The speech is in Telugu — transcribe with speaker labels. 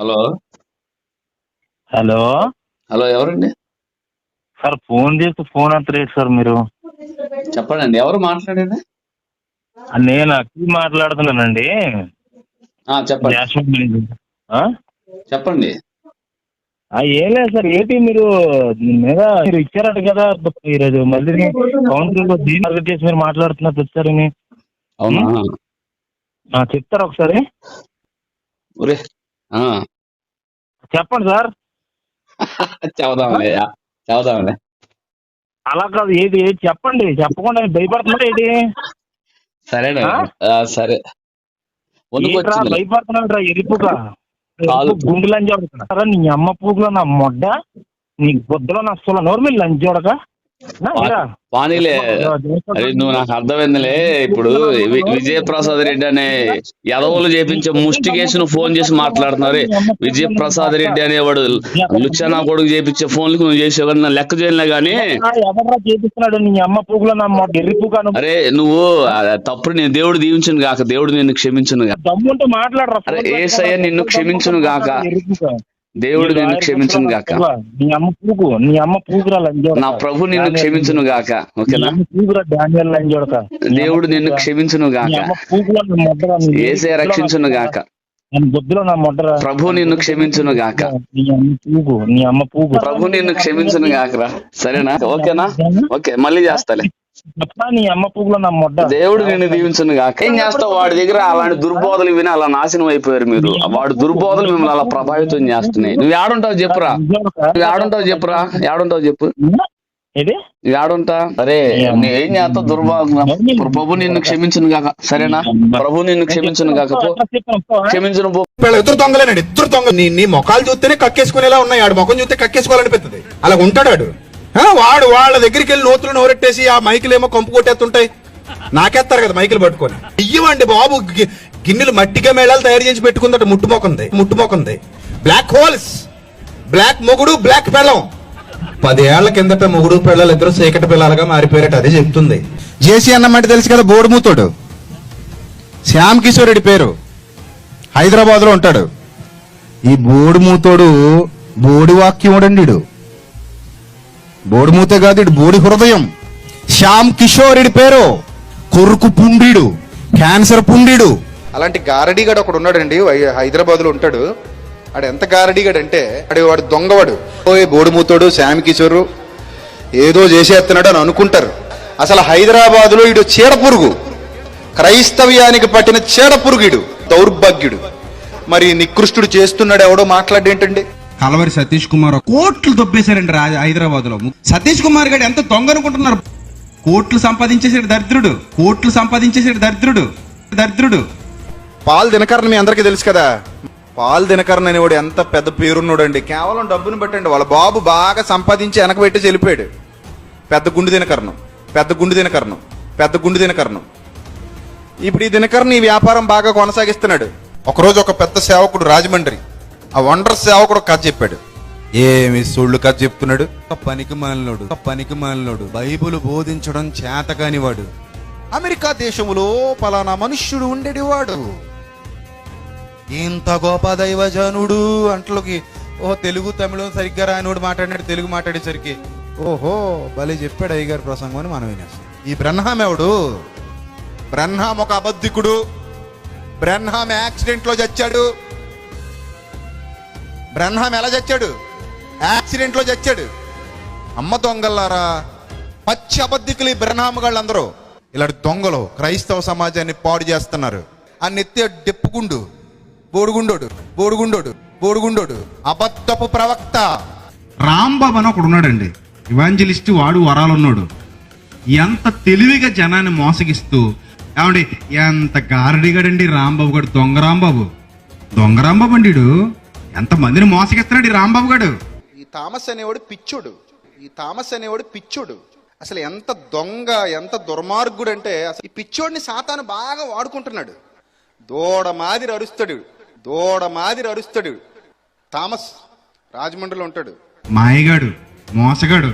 Speaker 1: హలో.
Speaker 2: హలో.
Speaker 1: హలో ఎవరండి?
Speaker 2: సార్ ఫోన్ చేస్తే ఫోన్ ఎత్తలేదు సార్ మీరు.
Speaker 1: చెప్పండి ఎవరు మాట్లాడేది?
Speaker 2: ఆ, నేను అక్కి మాట్లాడుతున్నానండి.
Speaker 1: ఆ, చెప్పండి.
Speaker 2: జాస్మిన్ గురించి. ఆ?
Speaker 1: చెప్పండి.
Speaker 2: ఆ, ఏం లేదు సార్ ఏంటి మీరు దీని మీద మీరు ఇచ్చారట కదా ఈరోజు మళ్ళీ కౌన్సిల్ టార్గెట్ చేసి మీరు మాట్లాడుతున్నారు
Speaker 1: అవునా?
Speaker 2: ఆ, చెప్తారా ఒకసారి?
Speaker 1: ఒరే
Speaker 2: చెప్పండి సార్.
Speaker 1: చెబుదాంలే చెబుదాంలే.
Speaker 2: అలా కాదు ఏది ఏది చెప్పండి. చెప్పకుండా భయపడుతున్నారా ఏంటి
Speaker 1: సరేనా?
Speaker 2: ఆ?
Speaker 1: ఆ, సరే. వచ్చింది
Speaker 2: భయపడుతున్నాడు ఎరుపుగా
Speaker 1: కాదు.
Speaker 2: గుండు లంజోడక నీ అమ్మ పూగులో నా మొడ్డ నీ బొద్దులో నా అసలు నోరు మీరు లంజోడక నా,
Speaker 1: అరే నువ్వు నాకు అర్థమైందిలే. ఇప్పుడు విజయప్రసాద్ రెడ్డి అనే యదవులు చేపించే ముష్టి కేసు నువ్వు ఫోన్ చేసి మాట్లాడుతున్నారు. విజయప్రసాద్ రెడ్డి అనేవాడు లుచ్చనా కొడుకు చేపించే ఫోన్లకు నువ్వు చేసావు కానీ నా లెక్క చేయలే గానీ అరే నువ్వు తప్పుడు నేను దేవుడు దీవించును గాక దేవుడు నిన్ను క్షమించును గాక. ఏసయ్య నిన్ను క్షమించును గాక. దేవుడు నిన్ను క్షమించును గాక.
Speaker 2: నీ అమ్మ పూగు నీ అమ్మ లంజోడక
Speaker 1: నా ప్రభు నిన్ను క్షమించును గాక ఓకేనా? దేవుడు నిన్ను క్షమించును గాక. ఏసే రక్షించును గాక. ప్రభు నిన్ను క్షమించును గాక.
Speaker 2: నీ అమ్మ పూగు నీ అమ్మ పూగు
Speaker 1: ప్రభు నిన్ను క్షమించును గాకరా సరేనా? ఓకేనా? ఓకే మళ్ళీ చేస్తాలే.
Speaker 2: నీ అమ్మ పూగులో నా మొడ్డ.
Speaker 1: దేవుడు నిన్ను దీవించును గాక. ఏం చేస్తావు? వాడి దగ్గర అలాంటి దుర్బోధలు విని అలా నాశనం అయిపోయారు మీరు. వాడు దుర్బోధలు మిమ్మల్ని అలా ప్రభావితం చేస్తున్నాయి. నువ్వు ఏడుంటావు చెప్పురా? నువ్వు ఏడుంటావు చెప్పురా? ఏడుంటావు చెప్పు. ఏడుంటా? అరే నువ్వు ఏం చేస్తావు దుర్భాగం ప్రభు నిన్ను క్షమించును గాక. సరేనా? ప్రభు నిన్ను క్షమించును గాక. పో. క్షమించును
Speaker 3: ఇద్దరు దొంగలేనండి. ఇద్దరు దొంగ నీ నీ ముఖాలు చూస్తేనే కక్కేసుకునేలా ఉన్నాయి. ఆడు ముఖం చూస్తే కక్కేసుకోవాలనిపిస్తుంది. అలా ఉంటాడు ఆడు వాడు వాళ్ళ దగ్గరికి వెళ్ళి నోతులు నోరెట్టేసి ఆ మైకులు ఏమో కంపు కొట్టేస్తుంటాయి. నాకేస్తారు కదా మైకులు పట్టుకొని. ఇయ్యవండి బాబు గి- గిన్నెలు మట్టిగా మేళాలు తయారు చేసి పెట్టుకుందట ముట్టుమోకుంది ముట్టుమోకుంది. బ్లాక్ హోల్స్ బ్లాక్ మొగుడు బ్లాక్ పెళ్ళం. పదేళ్ళ కిందట మొగుడు పిల్లలు ఇద్దరు చీకటి పిల్లలుగా మారిపోయారట అదే చెప్తుంది. జేసీ అన్నమాట తెలుసు కదా బోడుమూతోడు శ్యామ్ కిషోర్ రెడ్డి పేరు. హైదరాబాద్లో ఉంటాడు. ఈ బోడుమూతోడు బోడి వాక్యం బోడిమూతే కాదు ఇటు బోడి హృదయం. శ్యామ్ కిషోర్ ఇడి పేరు. కొరుకు పుండీడు క్యాన్సర్ పుండీడు. అలాంటి గారడీగాడు ఒకడు ఉన్నాడండి హైదరాబాద్లో ఉంటాడు. ఆడు ఎంత గారడీగాడు అంటే ఆడు వాడు దొంగవాడు. ఓయ్ బోడిమూతోడు శ్యామ్ కిషోర్ ఏదో చేసేస్తున్నాడు అని అనుకుంటారు. అసలు హైదరాబాద్లో ఇడు చీడపురుగు. క్రైస్తవ్యానికి పట్టిన చీడపురుగుడు దౌర్భాగ్యుడు. మరి నికృష్టుడు చేస్తున్నాడు ఎవడో మాట్లాడేంటండి?
Speaker 4: కలవరి సతీష్ కుమార్ కోట్లు దొబ్బేశారండి రాజ హైదరాబాద్లో సతీష్ కుమార్ గారు ఎంత దొంగ అనుకుంటున్నారు కోట్లు సంపాదించేసాడు దరిద్రుడు. కోట్లు సంపాదించేసాడు దరిద్రుడు. దరిద్రుడు.
Speaker 3: పాల్ దినకరణ మీ అందరికీ తెలుసు కదా? పాల్ దినకరణ అనేవాడు ఎంత పెద్ద పేరున్నాడండి. కేవలం డబ్బును పెట్టండి వాళ్ళ బాబు బాగా సంపాదించి వెనకబెట్టి వెళ్ళిపోయాడు పెద్ద గుండు దినకరణం పెద్ద గుండు దినకరణం పెద్ద గుండు దినకరణం ఇప్పుడు ఈ దినకరణ ఈ వ్యాపారం బాగా కొనసాగిస్తున్నాడు. ఒకరోజు ఒక పెద్ద సేవకుడు రాజమండ్రి ఆ వండర్ సేవకుడు కథ చెప్పాడు. ఏమి సొళ్ళు కథ చెప్తున్నాడు? పనికి మాలినోడు పనికి మాలినోడు బైబుల్ బోధించడం చేత వాడు అమెరికా దేశంలో పలానా మనుష్యుడు ఉండేటివాడు. ఇంత గొప్ప దైవజనుడు అంట్లోకి ఓ తెలుగు తమిళం సరిగ్గా రానివాడు మాట్లాడినాడు తెలుగు మాట్లాడేసరికి ఓహో భలే చెప్పాడు అయ్యగారి ప్రసంగం అని మనం వినేస్తాం. ఈ బ్రహ్మాం ఎవడు? బ్రహ్మాం ఒక అబద్ధికుడు. బ్రహ్మాం యాక్సిడెంట్లో చచ్చాడు. బ్రహ్మం ఎలా చచ్చాడు? యాక్సిడెంట్లో చచ్చాడు. అమ్మ దొంగల్లారా పచ్చి అబద్ధికులు ఈ బ్రహ్మామగాళ్ళందరూ ఇలాంటి దొంగలు క్రైస్తవ సమాజాన్ని పాడు చేస్తున్నారు. ఆ నెత్తి డెప్పుగుండు బోడుగుండోడు బోడుగుండోడు బోడుగుండోడు. అబద్ధపు ప్రవక్త.
Speaker 4: రాంబాబు అని ఒకడు ఉన్నాడండి. ఇవాంజలిస్ట్ వాడు వరాలున్నాడు. ఎంత తెలివిగా జనాన్ని మోసగిస్తూ ఏమండి ఎంత గారడిగాడండి రాంబాబు గారు దొంగ రాంబాబు దొంగ రాంబాబు అండి ఈడు. ఎంత మందిని మోసగిస్తున్నాడు ఈ రాంబాబు గారు
Speaker 3: ఈ థామస్ అనేవాడు పిచ్చోడు. ఈ థామస్ అనేవాడు పిచ్చోడు. అసలు ఎంత దొంగ ఎంత దుర్మార్గుడు అంటే అసలు ఈ పిచ్చోడిని సాతాను బాగా వాడుకుంటున్నాడు. దూడ మాదిరి అరుస్తాడు. దూడ మాదిరి అరుస్తాడు. థామస్ రాజమండ్రిలో ఉంటాడు.
Speaker 4: మాయగాడు మోసగాడు.